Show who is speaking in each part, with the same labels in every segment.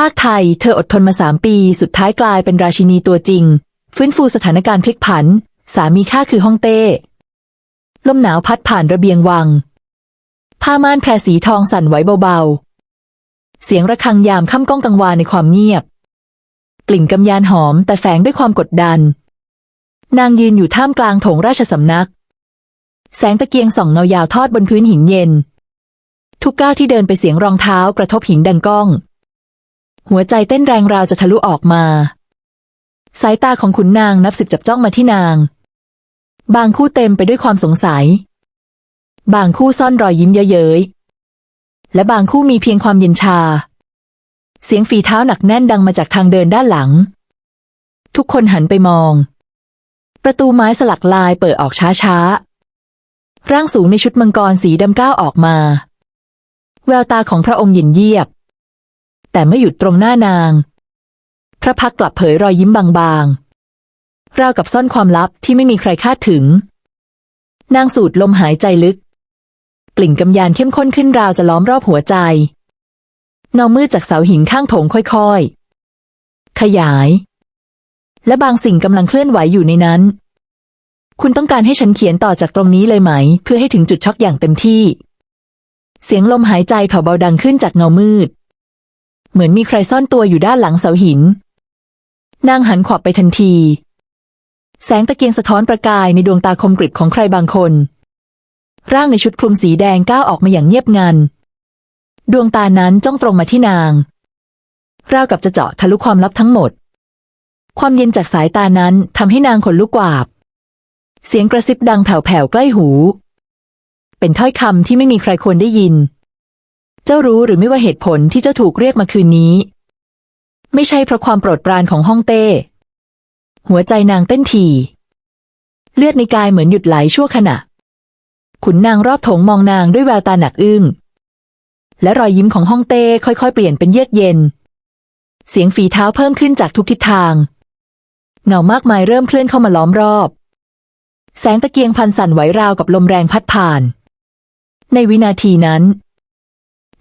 Speaker 1: ภาคไทยเธออดทนมาสามปี สุดท้ายกลายเป็นราชินีตัวจริง ฟื้นฟูสถานการณ์พลิกผัน สามีข้าคือฮ่องเต้ ลมหนาวพัดผ่านระเบียงวัง ผ้าม่านแพรสีทองสั่นไหวเบาๆ เสียงระฆังยามค่ำก้องกังวานในความเงียบ กลิ่นกำยานหอมแต่แฝงด้วยความกดดัน นางยืนอยู่ท่ามกลางโถงราชสำนัก แสงตะเกียงส่องเงายาวทอดบนพื้นหินเย็น ทุกก้าวที่เดินไปเสียงรองเท้ากระทบหินดังก้อง หัวใจเต้นแรงราวจะทะลุออกมา สายตาของขุนนางนับสิบจับจ้องมาที่นาง บางคู่เต็มไปด้วยความสงสัย บางคู่ซ่อนรอยยิ้มเย้ยๆและบางคู่มีเพียงความเย็นชา เสียงฝีเท้าหนักแน่นดังมาจากทางเดินด้านหลัง ทุกคนหันไปมอง ประตูไม้สลักลายเปิดออกช้าๆร่างสูงในชุดมังกรสีดำก้าวออกมา แววตาของพระองค์เย็นเยียบ แต่ไม่หยุดตรงหน้านาง พระพักตร์กลับเผยรอยยิ้มบางๆ ราวกับซ่อนความลับที่ไม่มีใครคาดถึง นางสูดลมหายใจลึก กลิ่นกำยานเข้มข้นขึ้นราวจะล้อมรอบหัวใจเงามืดจากเสาหินข้างโถงค่อยๆ ขยาย และบางสิ่งกำลังเคลื่อนไหวอยู่ในนั้น คุณต้องการให้ฉันเขียนต่อจากตรงนี้เลยไหม เพื่อให้ถึงจุดช็อกอย่างเต็มที่ เสียงลมหายใจแผ่วเบาดังขึ้นจากเงามืด เหมือนมีใครซ่อนตัวอยู่ด้านหลังเสาหิน นางหันขวับไปทันที แสงตะเกียงสะท้อนประกายในดวงตาคมกริบของใครบางคน ร่างในชุดคลุมสีแดงก้าวออกมาอย่างเงียบงัน ดวงตานั้นจ้องตรงมาที่นาง ราวกับจะเจาะทะลุความลับทั้งหมด ความเย็นจากสายตานั้นทำให้นางขนลุกกวาบ เสียงกระซิบดังแผ่วๆใกล้หู เป็นถ้อยคำที่ไม่มีใครควรได้ยิน เจ้ารู้หรือไม่ว่าเหตุผลที่เจ้าถูกเรียกมาคืนนี้ ไม่ใช่เพราะความโปรดปรานของฮ่องเต้ หัวใจนางเต้นถี่เลือดในกายเหมือนหยุดไหลชั่วขณะ ขุนนางรอบโถงมองนางด้วยแววตาหนักอึ้ง และรอยยิ้มของฮ่องเต้ค่อยๆ เปลี่ยนเป็นเยือกเย็น เสียงฝีเท้าเพิ่มขึ้นจากทุกทิศทาง เงามากมายเริ่มเคลื่อนเข้ามาล้อมรอบ แสงตะเกียงพันสั่นไหวราวกับลมแรงพัดผ่าน ในวินาทีนั้น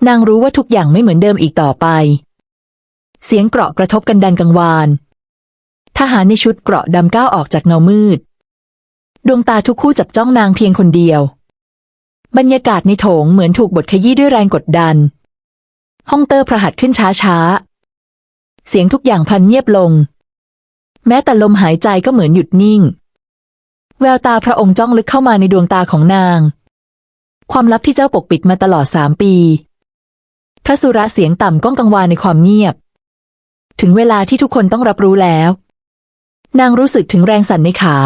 Speaker 1: นางรู้ว่าทุกอย่างไม่เหมือนเดิมอีกต่อไป เสียงเกราะกระทบกันดันกังวาน ทหารในชุดเกราะดำก้าวออกจากเงามืด ดวงตาทุกคู่จับจ้องนางเพียงคนเดียว บรรยากาศในโถงเหมือนถูกบดขยี้ด้วยแรงกดดัน ห้องเตอร์ประหัดขึ้นช้าๆเสียงทุกอย่างพันเงียบลง แม้แต่ลมหายใจก็เหมือนหยุดนิ่ง แววตาพระองค์จ้องลึกเข้ามาในดวงตาของนาง ความลับที่เจ้าปกปิดมาตลอดสามปี พระสุระเสียงต่ำก้องกังวานในความเงียบ ถึงเวลาที่ทุกคนต้องรับรู้แล้ว นางรู้สึกถึงแรงสั่นในขา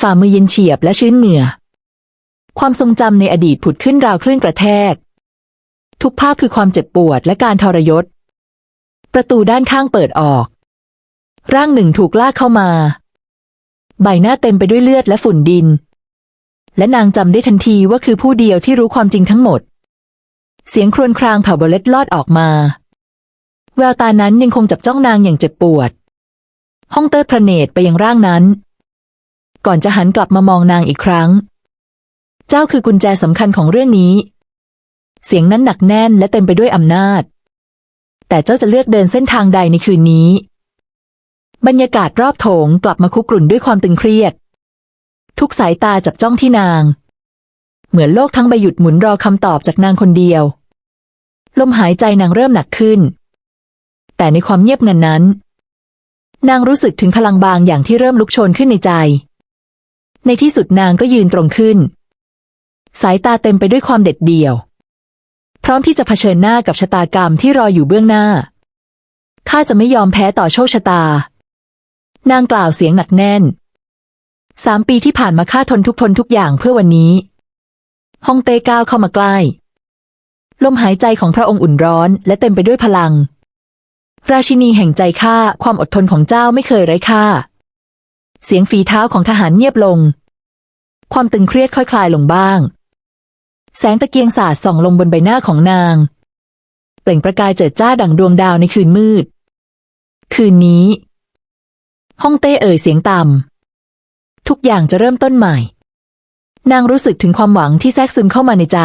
Speaker 1: ฝ่ามือเย็นเฉียบและชื้นเหงื่อ ความทรงจำในอดีตผุดขึ้นราวคลื่นกระแทก ทุกภาพคือความเจ็บปวดและการทรยศ ประตูด้านข้างเปิดออก ร่างหนึ่งถูกลากเข้ามา ใบหน้าเต็มไปด้วยเลือดและฝุ่นดิน และนางจำได้ทันทีว่าคือผู้เดียวที่รู้ความจริงทั้งหมด เสียงครวญครางเผ่าบเล็ดลอดออกมา แววตานั้นยังคงจับจ้องนางอย่างเจ็บปวด ห้องเตอร์พระเนตรไปยังร่างนั้น ก่อนจะหันกลับมามองนางอีกครั้ง เจ้าคือกุญแจสำคัญของเรื่องนี้ เสียงนั้นหนักแน่นและเต็มไปด้วยอำนาจ แต่เจ้าจะเลือกเดินเส้นทางใดในคืนนี้ บรรยากาศรอบโถงกลับมาคุกรุ่นด้วยความตึงเครียด ทุกสายตาจับจ้องที่นาง เหมือนโลกทั้งใบหยุดหมุนรอคำตอบจากนางคนเดียว ลมหายใจนางเริ่มหนักขึ้น แต่ในความเงียบงันนั้น นางรู้สึกถึงพลังบางอย่างที่เริ่มลุกโชนขึ้นในใจ ในที่สุดนางก็ยืนตรงขึ้น สายตาเต็มไปด้วยความเด็ดเดี่ยว พร้อมที่จะเผชิญหน้ากับชะตากรรมที่รออยู่เบื้องหน้าข้าจะไม่ยอมแพ้ต่อโชคชะตา นางกล่าวเสียงหนักแน่น สามปีที่ผ่านมาข้าทนทุกทนทุกอย่างเพื่อวันนี้ ฮ่องเต้ก้าวเข้ามาใกล้ ลมหายใจของพระองค์อุ่นร้อน และเต็มไปด้วยพลัง ราชินีแห่งใจข้าความอดทนของเจ้าไม่เคยไร้ค่า เสียงฝีเท้าของทหารเงียบลง ความตึงเครียดค่อยคลายลงบ้าง แสงตะเกียงสาดส่องลงบนใบหน้าของนาง เปล่งประกายเจิดจ้าดั่งดวงดาวในคืนมืด คืนนี้ห้องเต้เอ่ยเสียงต่ำทุกอย่างจะเริ่มต้นใหม่ นางรู้สึกถึงความหวังที่แทรกซึมเข้ามาในใจ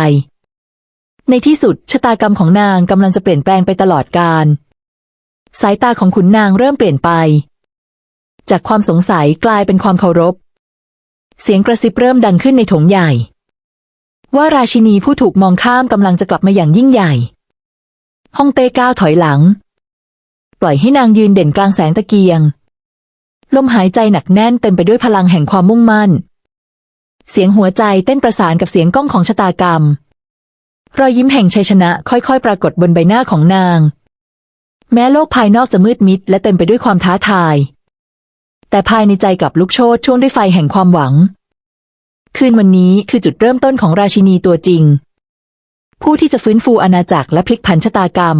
Speaker 1: ในที่สุดชะตากรรมของนางกำลังจะเปลี่ยนแปลงไปตลอดกาลสายตาของขุนนางเริ่มเปลี่ยนไป จากความสงสัยกลายเป็นความเคารพ เสียงกระซิบเริ่มดังขึ้นในถงใหญ่ ว่าราชินีผู้ถูกมองข้ามกำลังจะกลับมาอย่างยิ่งใหญ่ฮ่องเต้ก้าวถอยหลัง ปล่อยให้นางยืนเด่นกลางแสงตะเกียง ลมหายใจหนักแน่นเต็มไปด้วยพลังแห่งความมุ่งมั่น เสียงหัวใจเต้นประสานกับเสียงก้องของชะตากรรม รอยยิ้มแห่งชัยชนะค่อยๆ ปรากฏบนใบหน้าของนาง แม้โลกภายนอกจะมืดมิดและเต็มไปด้วยความท้าทาย แต่ภายในใจกลับลุกโชนช่วงด้วยไฟแห่งความหวัง คืนวันนี้คือจุดเริ่มต้นของราชินีตัวจริง ผู้ที่จะฟื้นฟูอาณาจักรและพลิกผันชะตากรรม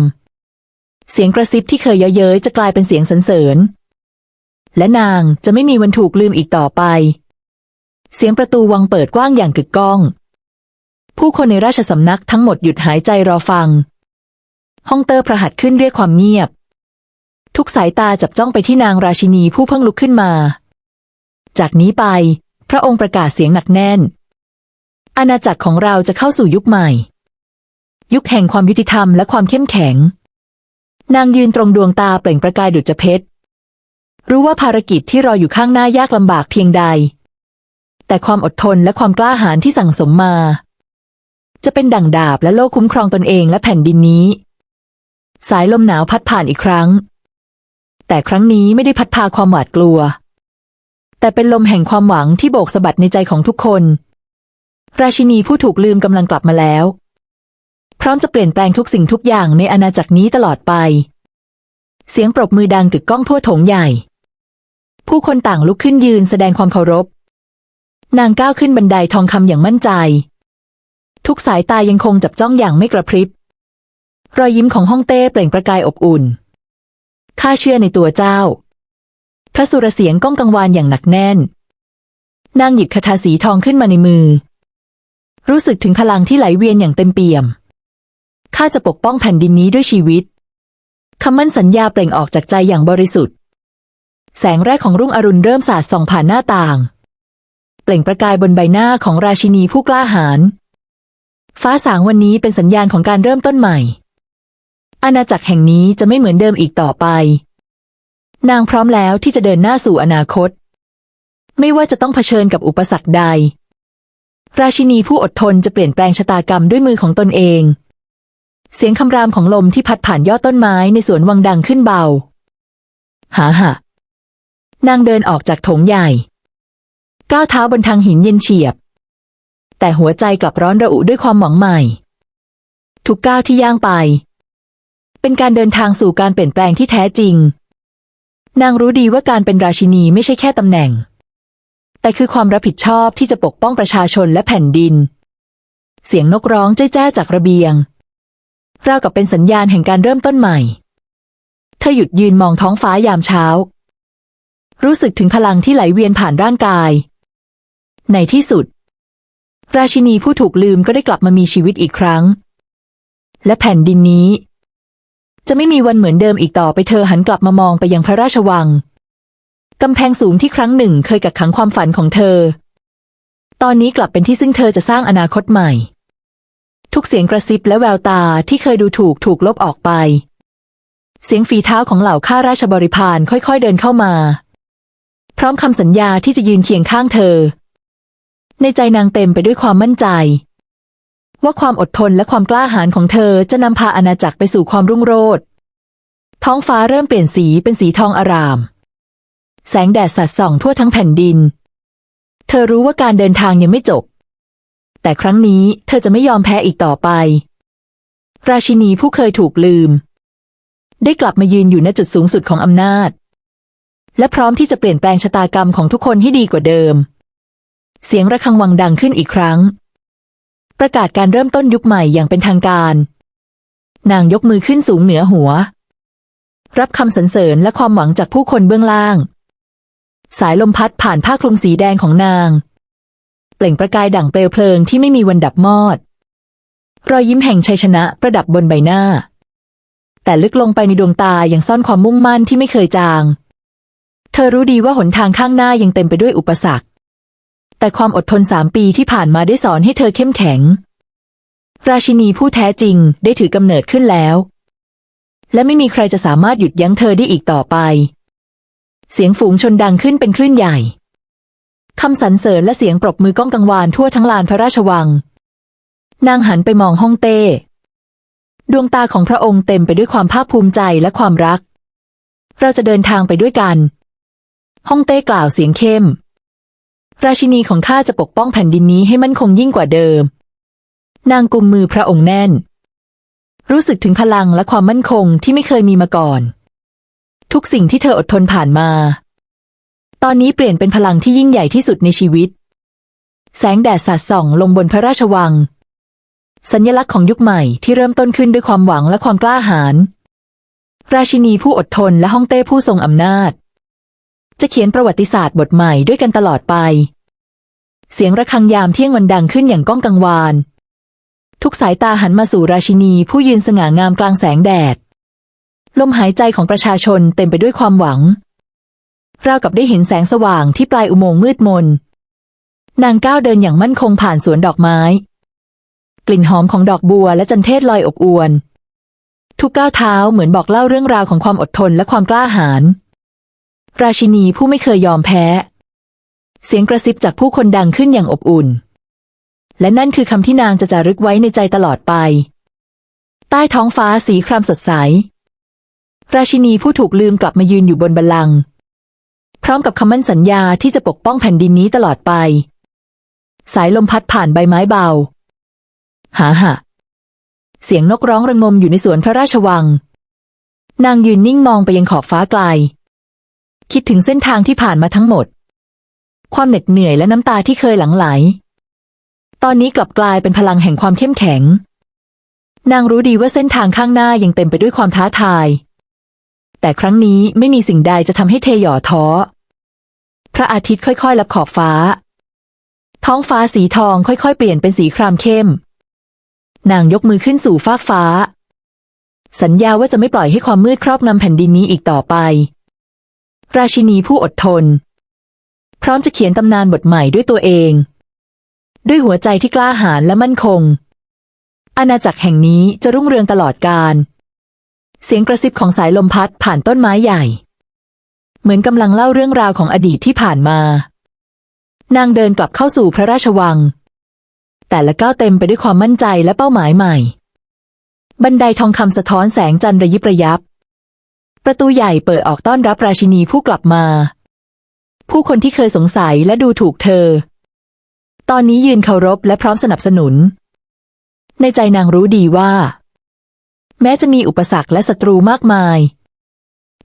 Speaker 1: เสียงกระซิบที่เคยเย้ยเย้ยจะกลายเป็นเสียงสรรเสริญ และนางจะไม่มีวันถูกลืมอีกต่อไป เสียงประตูวังเปิดกว้างอย่างกึกก้อง ผู้คนในราชสำนักทั้งหมดหยุดหายใจรอฟังห้องเตอร์ประหัดขึ้นเรียกความเงียบ ทุกสายตาจับจ้องไปที่นางราชินีผู้เพิ่งลุกขึ้นมา จากนี้ไป พระองค์ประกาศเสียงหนักแน่น อาณาจักรของเราจะเข้าสู่ยุคใหม่ ยุคแห่งความยุติธรรมและความเข้มแข็ง นางยืนตรงดวงตาเปล่งประกายดุจเพชรรู้ว่าภารกิจที่รออยู่ข้างหน้ายากลำบากเพียงใด แต่ความอดทนและความกล้าหาญที่สั่งสมมา จะเป็นดั่งดาบและโล่คุ้มครองตนเองและแผ่นดินนี้ สายลมหนาวพัดผ่านอีกครั้ง แต่ครั้งนี้ไม่ได้พัดพาความหวาดกลัว แต่เป็นลมแห่งความหวังที่โบกสะบัดในใจของทุกคน ราชินีผู้ถูกลืมกำลังกลับมาแล้ว พร้อมจะเปลี่ยนแปลงทุกสิ่งทุกอย่างในอาณาจักรนี้ตลอดไป เสียงปรบมือดังกึกก้องทั่วโถงใหญ่ผู้คนต่างลุกขึ้นยืนแสดงความเคารพ นางก้าวขึ้นบันไดทองคำอย่างมั่นใจ ทุกสายตายังคงจับจ้องอย่างไม่กระพริบ รอยยิ้มของฮ่องเต้เปล่งประกายอบอุ่น ข้าเชื่อในตัวเจ้า พระสุรเสียงก้องกังวานอย่างหนักแน่น นางหยิบคาถาสีทองขึ้นมาในมือ รู้สึกถึงพลังที่ไหลเวียนอย่างเต็มเปี่ยม ข้าจะปกป้องแผ่นดินนี้ด้วยชีวิต คำมั่นสัญญาเปล่งออกจากใจอย่างบริสุทธิ์ แสงแรกของรุ่งอรุณเริ่มสาดส่องผ่านหน้าต่าง เปล่งประกายบนใบหน้าของราชินีผู้กล้าหาญ ฟ้าสางวันนี้เป็นสัญญาณของการเริ่มต้นใหม่ อาณาจักรแห่งนี้จะไม่เหมือนเดิมอีกต่อไป นางพร้อมแล้วที่จะเดินหน้าสู่อนาคต ไม่ว่าจะต้องเผชิญกับอุปสรรคใด ราชินีผู้อดทนจะเปลี่ยนแปลงชะตากรรมด้วยมือของตนเอง เสียงคำรามของลมที่พัดผ่านยอดต้นไม้ในสวนวังดังขึ้นเบา หาหะนางเดินออกจากโถงใหญ่ ก้าวเท้าบนทางหินเย็นเฉียบ แต่หัวใจกลับร้อนระอุด้วยความหวังใหม่ ทุกก้าวที่ย่างไป เป็นการเดินทางสู่การเปลี่ยนแปลงที่แท้จริง นางรู้ดีว่าการเป็นราชินีไม่ใช่แค่ตำแหน่ง แต่คือความรับผิดชอบที่จะปกป้องประชาชนและแผ่นดิน เสียงนกร้องแจ้ๆจากระเบียงราวกับเป็นสัญญาณแห่งการเริ่มต้นใหม่ เธอหยุดยืนมองท้องฟ้ายามเช้า รู้สึกถึงพลังที่ไหลเวียนผ่านร่างกาย ในที่สุด ราชินีผู้ถูกลืมก็ได้กลับมามีชีวิตอีกครั้ง และแผ่นดินนี้ จะไม่มีวันเหมือนเดิมอีกต่อไปเธอหันกลับมามองไปยังพระราชวัง กำแพงสูงที่ครั้งหนึ่งเคยกักขังความฝันของเธอ ตอนนี้กลับเป็นที่ซึ่งเธอจะสร้างอนาคตใหม่ ทุกเสียงกระซิบและแววตาที่เคยดูถูกถูกลบออกไป เสียงฝีเท้าของเหล่าข้าราชบริพารค่อยๆเดินเข้ามา พร้อมคำสัญญาที่จะยืนเคียงข้างเธอ ในใจนางเต็มไปด้วยความมั่นใจ ว่าความอดทนและความกล้าหาญของเธอจะนำพาอาณาจักรไปสู่ความรุ่งโรจน์ท้องฟ้าเริ่มเปลี่ยนสีเป็นสีทองอาราม แสงแดดสัดส่องทั่วทั้งแผ่นดิน เธอรู้ว่าการเดินทางยังไม่จบ แต่ครั้งนี้เธอจะไม่ยอมแพ้อีกต่อไป ราชินีผู้เคยถูกลืม ได้กลับมายืนอยู่ณจุดสูงสุดของอำนาจ และพร้อมที่จะเปลี่ยนแปลงชะตากรรมของทุกคนให้ดีกว่าเดิม เสียงระฆังวังดังขึ้นอีกครั้ง ประกาศการเริ่มต้นยุคใหม่อย่างเป็นทางการ นางยกมือขึ้นสูงเหนือหัว รับคำสรรเสริญและความหวังจากผู้คนเบื้องล่าง สายลมพัดผ่านผ้าคลุมสีแดงของนาง เปล่งประกายดั่งเปลวเพลิงที่ไม่มีวันดับมอด รอยยิ้มแห่งชัยชนะประดับบนใบหน้า แต่ลึกลงไปในดวงตายังซ่อนความมุ่งมั่นที่ไม่เคยจาง เธอรู้ดีว่าหนทางข้างหน้ายังเต็มไปด้วยอุปสรรค แต่ความอดทนสามปีที่ผ่านมาได้สอนให้เธอเข้มแข็ง ราชินีผู้แท้จริงได้ถือกำเนิดขึ้นแล้ว และไม่มีใครจะสามารถหยุดยั้งเธอได้อีกต่อไป เสียงฝูงชนดังขึ้นเป็นคลื่นใหญ่ คำสรรเสริญและเสียงปรบมือก้องกังวานทั่วทั้งลานพระราชวัง นางหันไปมองฮ่องเต้ ดวงตาของพระองค์เต็มไปด้วยความภาคภูมิใจและความรัก เราจะเดินทางไปด้วยกันฮ่องเต้กล่าวเสียงเข้ม ราชินีของข้าจะปกป้องแผ่นดินนี้ให้มั่นคงยิ่งกว่าเดิม นางกุมมือพระองค์แน่น รู้สึกถึงพลังและความมั่นคงที่ไม่เคยมีมาก่อน ทุกสิ่งที่เธออดทนผ่านมา ตอนนี้เปลี่ยนเป็นพลังที่ยิ่งใหญ่ที่สุดในชีวิต แสงแดดสาดส่องลงบนพระราชวัง สัญลักษณ์ของยุคใหม่ที่เริ่มต้นขึ้นด้วยความหวังและความกล้าหาญราชินีผู้อดทนและฮ่องเต้ผู้ทรงอำนาจ จะเขียนประวัติศาสตร์บทใหม่ด้วยกันตลอดไป เสียงระฆังยามเที่ยงวันดังขึ้นอย่างก้องกังวาน ทุกสายตาหันมาสู่ราชินีผู้ยืนสง่างามกลางแสงแดด ลมหายใจของประชาชนเต็มไปด้วยความหวัง ราวกับได้เห็นแสงสว่างที่ปลายอุโมงค์มืดมน นางก้าวเดินอย่างมั่นคงผ่านสวนดอกไม้ กลิ่นหอมของดอกบัวและจันเทศลอยอบอวน ทุกก้าวเท้าเหมือนบอกเล่าเรื่องราวของความอดทนและความกล้าหาญ ราชินีผู้ไม่เคยยอมแพ้ เสียงกระซิบจากผู้คนดังขึ้นอย่างอบอุ่น และนั่นคือคำที่นางจะจารึกไว้ในใจตลอดไป ใต้ท้องฟ้าสีครามสดใส ราชินีผู้ถูกลืมกลับมายืนอยู่บนบัลลังก์พร้อมกับคำมั่นสัญญาที่จะปกป้องแผ่นดินนี้ตลอดไป สายลมพัดผ่านใบไม้เบา หาหะเสียงนกร้องระงมอยู่ในสวนพระราชวัง นางยืนนิ่งมองไปยังขอบฟ้าไกล คิดถึงเส้นทางที่ผ่านมาทั้งหมด ความเหน็ดเหนื่อยและน้ำตาที่เคยหลั่งไหล ตอนนี้กลับกลายเป็นพลังแห่งความเข้มแข็ง นางรู้ดีว่าเส้นทางข้างหน้ายังเต็มไปด้วยความท้าทาย แต่ครั้งนี้ไม่มีสิ่งใดจะทำให้เทหย่อท้อ พระอาทิตย์ค่อยๆลับขอบฟ้า ท้องฟ้าสีทองค่อยๆเปลี่ยนเป็นสีครามเข้ม นางยกมือขึ้นสู่ฟากฟ้า สัญญาว่าจะไม่ปล่อยให้ความมืดครอบงำแผ่นดินนี้อีกต่อไป ราชินีผู้อดทน พร้อมจะเขียนตำนานบทใหม่ด้วยตัวเอง ด้วยหัวใจที่กล้าหาญและมั่นคง อาณาจักรแห่งนี้จะรุ่งเรืองตลอดกาลเสียงกระซิบของสายลมพัดผ่านต้นไม้ใหญ่ เหมือนกำลังเล่าเรื่องราวของอดีตที่ผ่านมา นางเดินกลับเข้าสู่พระราชวัง แต่ละก้าวเต็มไปด้วยความมั่นใจและเป้าหมายใหม่ บันไดทองคำสะท้อนแสงจันทร์ระยิบระยับ ประตูใหญ่เปิดออกต้อนรับราชินีผู้กลับมา ผู้คนที่เคยสงสัยและดูถูกเธอ ตอนนี้ยืนเคารพและพร้อมสนับสนุน ในใจนางรู้ดีว่า แม้จะมีอุปสรรคและศัตรูมากมาย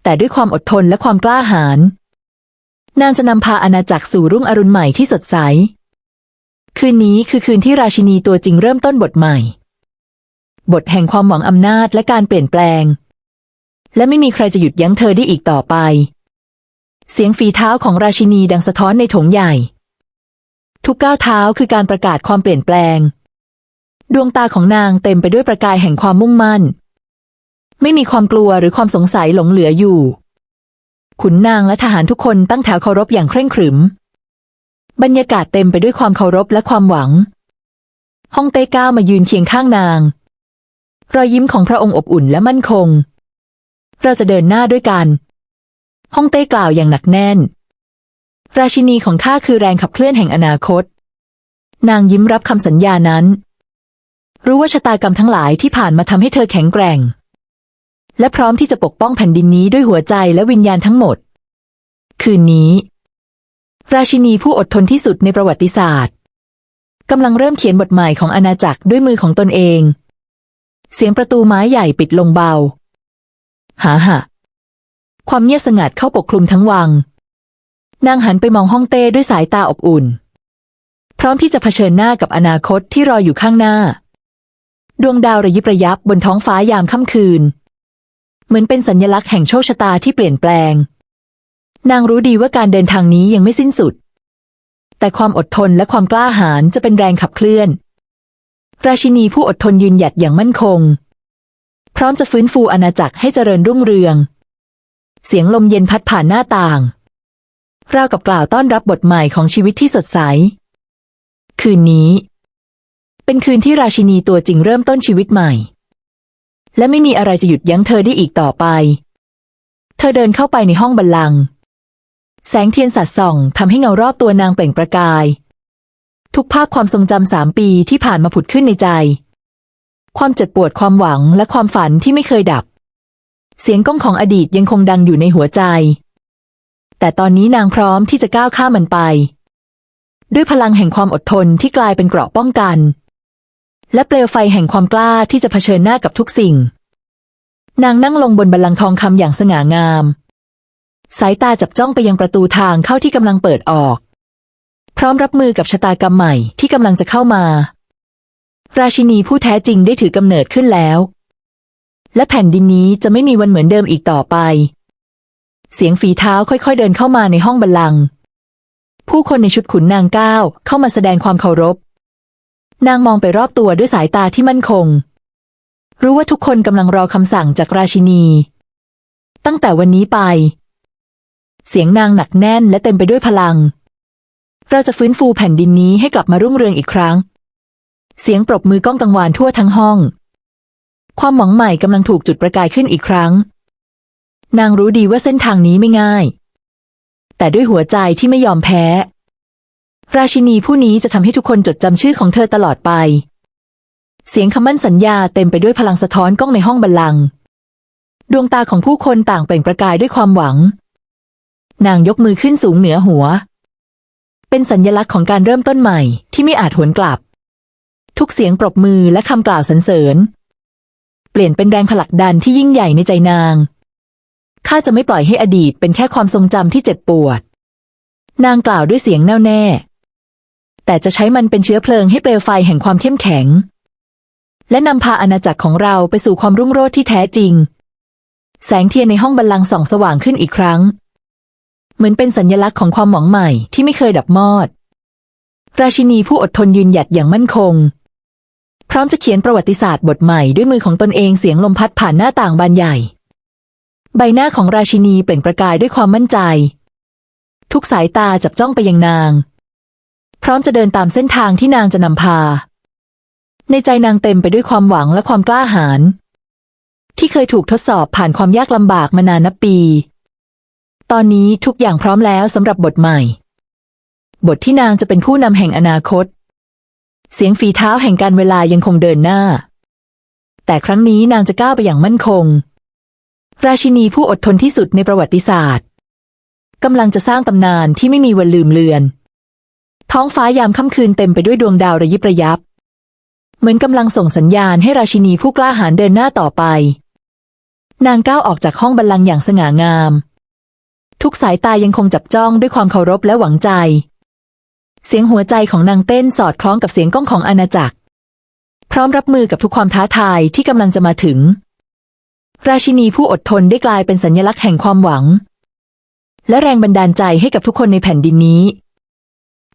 Speaker 1: แต่ด้วยความอดทนและความกล้าหาญนางจะนำพาอาณาจักรสู่รุ่งอรุณใหม่ที่สดใส คืนนี้คือคืนที่ราชินีตัวจริงเริ่มต้นบทใหม่ บทแห่งความหวังอำนาจและการเปลี่ยนแปลง และไม่มีใครจะหยุดยั้งเธอได้อีกต่อไป เสียงฝีเท้าของราชินีดังสะท้อนในถงใหญ่ ทุกก้าวเท้าคือการประกาศความเปลี่ยนแปลง ดวงตาของนางเต็มไปด้วยประกายแห่งความมุ่งมั่น ไม่มีความกลัวหรือความสงสัยหลงเหลืออยู่ ขุนนางและทหารทุกคนตั้งแถวเคารพอย่างเคร่งขรึม บรรยากาศเต็มไปด้วยความเคารพและความหวังฮ่องเต้ก้าวมายืนเคียงข้างนาง รอยยิ้มของพระองค์อบอุ่นและมั่นคง เราจะเดินหน้าด้วยกันฮ่องเต้กล่าวอย่างหนักแน่น ราชินีของข้าคือแรงขับเคลื่อนแห่งอนาคต นางยิ้มรับคำสัญญานั้น รู้ว่าชะตากรรมทั้งหลายที่ผ่านมาทำให้เธอแข็งแกร่ง และพร้อมที่จะปกป้องแผ่นดินนี้ด้วยหัวใจและวิญญาณทั้งหมด คืนนี้ ราชินีผู้อดทนที่สุดในประวัติศาสตร์กำลังเริ่มเขียนบทใหม่ของอาณาจักรด้วยมือของตนเอง เสียงประตูไม้ใหญ่ปิดลงเบา หาหะความเงียบสงัดเข้าปกคลุมทั้งวัง นางหันไปมองฮ่องเต้ด้วยสายตาอบอุ่น พร้อมที่จะเผชิญหน้ากับอนาคตที่รออยู่ข้างหน้า ดวงดาวระยิบระยับบนท้องฟ้ายามค่ำคืน เหมือนเป็นสัญลักษณ์แห่งโชคชะตาที่เปลี่ยนแปลง นางรู้ดีว่าการเดินทางนี้ยังไม่สิ้นสุด แต่ความอดทนและความกล้าหาญจะเป็นแรงขับเคลื่อน ราชินีผู้อดทนยืนหยัดอย่างมั่นคง ร้อมจะฟื้นฟูอาณาจักรให้เจริญรุ่งเรือง เสียงลมเย็นพัดผ่านหน้าต่าง ราวกับกล่าวต้อนรับบทใหม่ของชีวิตที่สดใส คืนนี้ เป็นคืนที่ราชินีตัวจริงเริ่มต้นชีวิตใหม่ และไม่มีอะไรจะหยุดยั้งเธอได้อีกต่อไป เธอเดินเข้าไปในห้องบัลลังก์แสงเทียนสัดส่องทำให้เงารอบตัวนางเปล่งประกาย ทุกภาพความทรงจำสามปีที่ผ่านมาผุดขึ้นในใจ ความเจ็บปวดความหวังและความฝันที่ไม่เคยดับ เสียงก้องของอดีตยังคงดังอยู่ในหัวใจ แต่ตอนนี้นางพร้อมที่จะก้าวข้ามมันไป ด้วยพลังแห่งความอดทนที่กลายเป็นเกราะป้องกัน และเปลวไฟแห่งความกล้าที่จะเผชิญหน้ากับทุกสิ่ง นางนั่งลงบนบัลลังก์ทองคำอย่างสง่างาม สายตาจับจ้องไปยังประตูทางเข้าที่กำลังเปิดออก พร้อมรับมือกับชะตากรรมใหม่ที่กำลังจะเข้ามา ราชินีผู้แท้จริงได้ถือกำเนิดขึ้นแล้ว และแผ่นดินนี้จะไม่มีวันเหมือนเดิมอีกต่อไป เสียงฝีเท้าค่อยๆเดินเข้ามาในห้องบัลลังก์ผู้คนในชุดขุนนางก้าวเข้ามาแสดงความเคารพ นางมองไปรอบตัวด้วยสายตาที่มั่นคง รู้ว่าทุกคนกำลังรอคำสั่งจากราชินี ตั้งแต่วันนี้ไป เสียงนางหนักแน่นและเต็มไปด้วยพลัง เราจะฟื้นฟูแผ่นดินนี้ให้กลับมารุ่งเรืองอีกครั้ง เสียงปรบมือก้องกังวานทั่วทั้งห้อง ความหวังใหม่กำลังถูกจุดประกายขึ้นอีกครั้ง นางรู้ดีว่าเส้นทางนี้ไม่ง่าย แต่ด้วยหัวใจที่ไม่ยอมแพ้ ราชินีผู้นี้จะทำให้ทุกคนจดจำชื่อของเธอตลอดไป เสียงคำมั่นสัญญาเต็มไปด้วยพลังสะท้อนก้องในห้องบัลลังก์ดวงตาของผู้คนต่างเปล่งประกายด้วยความหวัง นางยกมือขึ้นสูงเหนือหัว เป็นสัญญลักษณ์ของการเริ่มต้นใหม่ที่ไม่อาจหวนกลับ ทุกเสียงปรบมือและคำกล่าวสรรเสริญ เปลี่ยนเป็นแรงผลักดันที่ยิ่งใหญ่ในใจนาง ข้าจะไม่ปล่อยให้อดีตเป็นแค่ความทรงจำที่เจ็บปวด นางกล่าวด้วยเสียงแน่วแน่ แต่จะใช้มันเป็นเชื้อเพลิงให้เปลวไฟแห่งความเข้มแข็ง และนำพาอาณาจักรของเราไปสู่ความรุ่งโรจน์ที่แท้จริง แสงเทียนในห้องบัลลังส่องสว่างขึ้นอีกครั้ง เหมือนเป็นสัญลักษณ์ของความหวังใหม่ที่ไม่เคยดับมอด ราชินีผู้อดทนยืนหยัดอย่างมั่นคง พร้อมจะเขียนประวัติศาสตร์บทใหม่ด้วยมือของตนเองเสียงลมพัดผ่านหน้าต่างบานใหญ่ ใบหน้าของราชินีเปล่งประกายด้วยความมั่นใจ ทุกสายตาจับจ้องไปยังนาง พร้อมจะเดินตามเส้นทางที่นางจะนำพา ในใจนางเต็มไปด้วยความหวังและความกล้าหาญที่เคยถูกทดสอบผ่านความยากลำบากมานานนับปี ตอนนี้ทุกอย่างพร้อมแล้วสำหรับบทใหม่ บทที่นางจะเป็นผู้นำแห่งอนาคต เสียงฝีเท้าแห่งการเวลายังคงเดินหน้า แต่ครั้งนี้นางจะก้าวไปอย่างมั่นคง ราชินีผู้อดทนที่สุดในประวัติศาสตร์กำลังจะสร้างตำนานที่ไม่มีวันลืมเลือน ท้องฟ้ายามค่ำคืนเต็มไปด้วยดวงดาวระยิบระยับ เหมือนกำลังส่งสัญญาณให้ราชินีผู้กล้าหาญเดินหน้าต่อไป นางก้าวออกจากห้องบัลลังก์อย่างสง่างาม ทุกสายตายังคงจับจ้องด้วยความเคารพและหวังใจ เสียงหัวใจของนางเต้นสอดคล้องกับเสียงก้องของอาณาจักร พร้อมรับมือกับทุกความท้าทายที่กำลังจะมาถึง ราชินีผู้อดทนได้กลายเป็นสัญลักษณ์แห่งความหวัง และแรงบันดาลใจให้กับทุกคนในแผ่นดินนี้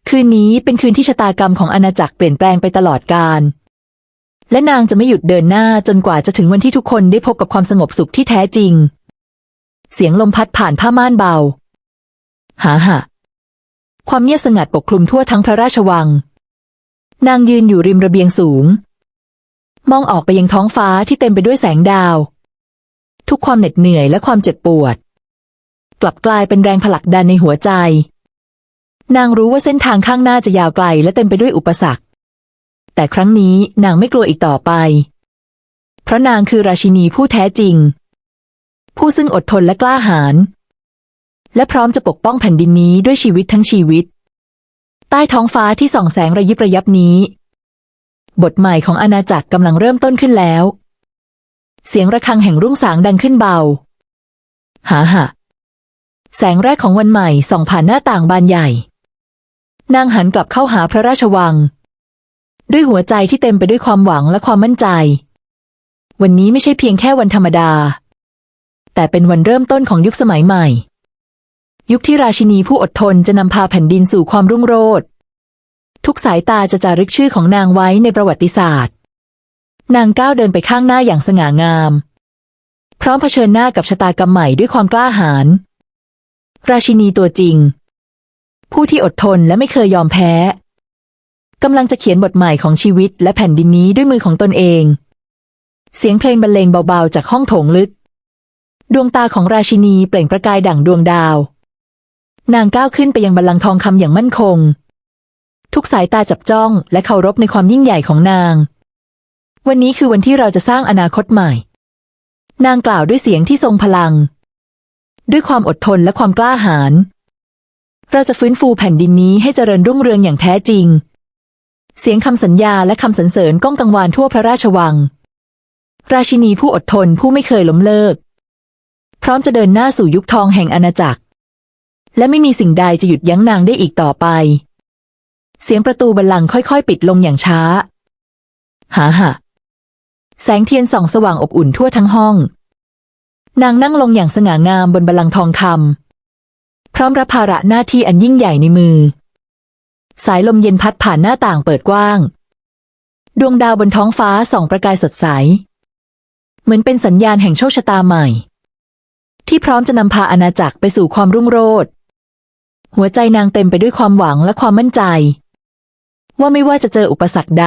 Speaker 1: คืนนี้เป็นคืนที่ชะตากรรมของอาณาจักรเปลี่ยนแปลงไปตลอดกาลและนางจะไม่หยุดเดินหน้าจนกว่าจะถึงวันที่ทุกคนได้พบกับความสงบสุขที่แท้จริง เสียงลมพัดผ่านผ้าม่านเบา หาหะ ความเงียบสงัดปกคลุมทั่วทั้งพระราชวัง นางยืนอยู่ริมระเบียงสูง มองออกไปยังท้องฟ้าที่เต็มไปด้วยแสงดาว ทุกความเหน็ดเหนื่อยและความเจ็บปวด กลับกลายเป็นแรงผลักดันในหัวใจ นางรู้ว่าเส้นทางข้างหน้าจะยาวไกลและเต็มไปด้วยอุปสรรค แต่ครั้งนี้นางไม่กลัวอีกต่อไป เพราะนางคือราชินีผู้แท้จริง ผู้ซึ่งอดทนและกล้าหาญ และพร้อมจะปกป้องแผ่นดินนี้ด้วยชีวิตทั้งชีวิต ใต้ท้องฟ้าที่ส่องแสงระยิบระยับนี้ บทใหม่ของอาณาจักรกำลังเริ่มต้นขึ้นแล้ว เสียงระฆังแห่งรุ่งสางดังขึ้นเบา หาหะแสงแรกของวันใหม่ส่องผ่านหน้าต่างบานใหญ่ นางหันกลับเข้าหาพระราชวัง ด้วยหัวใจที่เต็มไปด้วยความหวังและความมั่นใจ วันนี้ไม่ใช่เพียงแค่วันธรรมดา แต่เป็นวันเริ่มต้นของยุคสมัยใหม่ ยุคที่ราชินีผู้อดทนจะนำพาแผ่นดินสู่ความรุ่งโรจน์ทุกสายตาจะจารึกชื่อของนางไว้ในประวัติศาสตร์ นางก้าวเดินไปข้างหน้าอย่างสง่างาม พร้อมเผชิญหน้ากับชะตากรรมใหม่ด้วยความกล้าหาญราชินีตัวจริง ผู้ที่อดทนและไม่เคยยอมแพ้กำลังจะเขียนบทใหม่ของชีวิตและแผ่นดินนี้ด้วยมือของตนเอง เสียงเพลงบรรเลงเบาๆจากห้องโถงลึก ดวงตาของราชินีเปล่งประกายดั่งดวงดาว นางก้าวขึ้นไปยังบัลลังก์ทองคำอย่างมั่นคง ทุกสายตาจับจ้องและเคารพในความยิ่งใหญ่ของนาง วันนี้คือวันที่เราจะสร้างอนาคตใหม่ นางกล่าวด้วยเสียงที่ทรงพลัง ด้วยความอดทนและความกล้าหาญเราจะฟื้นฟูแผ่นดินนี้ให้เจริญรุ่งเรืองอย่างแท้จริง เสียงคำสัญญาและคำสรรเสริญก้องกังวานทั่วพระราชวัง ราชินีผู้อดทนผู้ไม่เคยล้มเลิก พร้อมจะเดินหน้าสู่ยุคทองแห่งอาณาจักร และไม่มีสิ่งใดจะหยุดยั้งนางได้อีกต่อไป เสียงประตูบัลลังค่อยๆ ปิดลงอย่างช้า หาหะแสงเทียนส่องสว่างอบอุ่นทั่วทั้งห้อง นางนั่งลงอย่างสง่างามบนบัลลังก์ทองคำพร้อมรับภาระหน้าที่อันยิ่งใหญ่ในมือ สายลมเย็นพัดผ่านหน้าต่างเปิดกว้าง ดวงดาวบนท้องฟ้าส่องประกายสดใส เหมือนเป็นสัญญาณแห่งโชคชะตาใหม่ ที่พร้อมจะนำพาอาณาจักรไปสู่ความรุ่งโรจน์ หัวใจนางเต็มไปด้วยความหวังและความมั่นใจ ว่าไม่ว่าจะเจออุปสรรคใด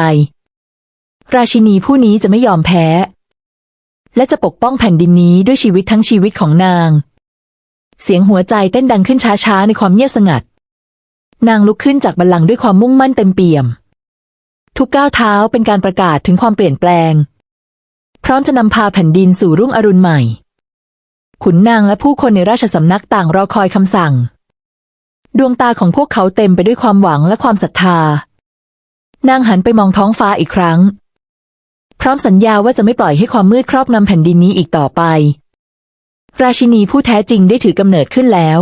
Speaker 1: ราชินีผู้นี้จะไม่ยอมแพ้ และจะปกป้องแผ่นดินนี้ด้วยชีวิตทั้งชีวิตของนาง เสียงหัวใจเต้นดังขึ้นช้าๆในความเงียบสงัด นางลุกขึ้นจากบัลลังก์ด้วยความมุ่งมั่นเต็มเปี่ยม ทุกก้าวเท้าเป็นการประกาศถึงความเปลี่ยนแปลง พร้อมจะนำพาแผ่นดินสู่รุ่งอรุณใหม่ ขุนนางและผู้คนในราชสำนักต่างรอคอยคำสั่ง ดวงตาของพวกเขาเต็มไปด้วยความหวังและความศรัทธา นางหันไปมองท้องฟ้าอีกครั้ง พร้อมสัญญาว่าจะไม่ปล่อยให้ความมืดครอบงำแผ่นดินนี้อีกต่อไป ราชินีผู้แท้จริงได้ถือกำเนิดขึ้นแล้ว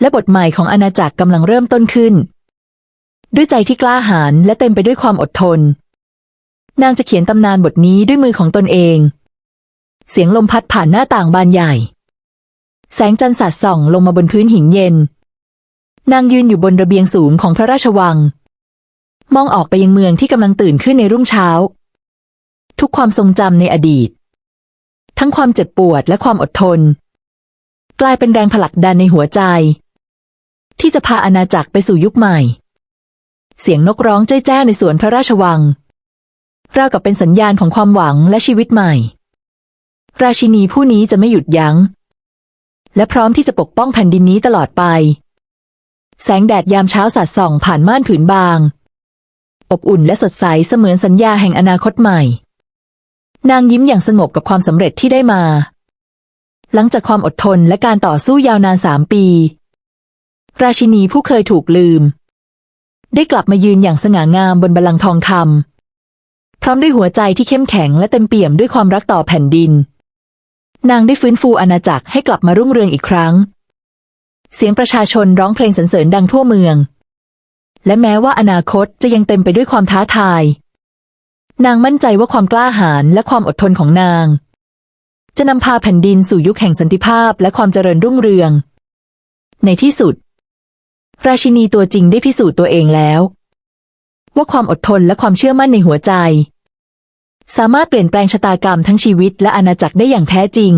Speaker 1: และบทใหม่ของอาณาจักรกำลังเริ่มต้นขึ้น ด้วยใจที่กล้าหาญและเต็มไปด้วยความอดทน นางจะเขียนตำนานบทนี้ด้วยมือของตนเอง เสียงลมพัดผ่านหน้าต่างบานใหญ่ แสงจันทร์สาดส่องลงมาบนพื้นหินเย็น นางยืนอยู่บนระเบียงสูงของพระราชวัง มองออกไปยังเมืองที่กำลังตื่นขึ้นในรุ่งเช้า ทุกความทรงจำในอดีต ทั้งความเจ็บปวดและความอดทน กลายเป็นแรงผลักดันในหัวใจ ที่จะพาอาณาจักรไปสู่ยุคใหม่ เสียงนกร้องเจ้ยแจ้วในสวนพระราชวังราวกับเป็นสัญญาณของความหวังและชีวิตใหม่ ราชินีผู้นี้จะไม่หยุดยัง้ง และพร้อมที่จะปกป้องแผ่นดินนี้ตลอดไป แสงแดดยามเช้าสาดส่องผ่านม่านผืนบาง อบอุ่นและสดใสเสมือนสัญญาแห่งอนาคตใหม่ นางยิ้มอย่างสงบกับความสำเร็จที่ได้มา หลังจากความอดทนและการต่อสู้ยาวนานสามปี ราชินีผู้เคยถูกลืม ได้กลับมายืนอย่างสง่างามบนบัลลังก์ทองคำพร้อมด้วยหัวใจที่เข้มแข็งและเต็มเปี่ยมด้วยความรักต่อแผ่นดิน นางได้ฟื้นฟูอาณาจักรให้กลับมารุ่งเรืองอีกครั้ง เสียงประชาชนร้องเพลงสรรเสริญดังทั่วเมือง และแม้ว่าอนาคตจะยังเต็มไปด้วยความท้าทาย นางมั่นใจว่าความกล้าหาญและความอดทนของนาง จะนำพาแผ่นดินสู่ยุคแห่งสันติภาพและความเจริญรุ่งเรือง ในที่สุด ราชินีตัวจริงได้พิสูจน์ตัวเองแล้ว ว่าความอดทนและความเชื่อมั่นในหัวใจ สามารถเปลี่ยนแปลงชะตากรรมทั้งชีวิตและอาณาจักรได้อย่างแท้จริง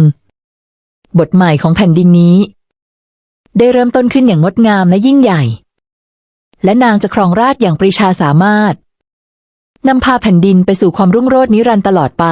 Speaker 1: บทใหม่ของแผ่นดินนี้ ได้เริ่มต้นขึ้นอย่างงดงามและยิ่งใหญ่ และนางจะครองราชอย่างปรีชาสามารถนำพาแผ่นดินไปสู่ความรุ่งโรจน์นิรันดร์ตลอดไป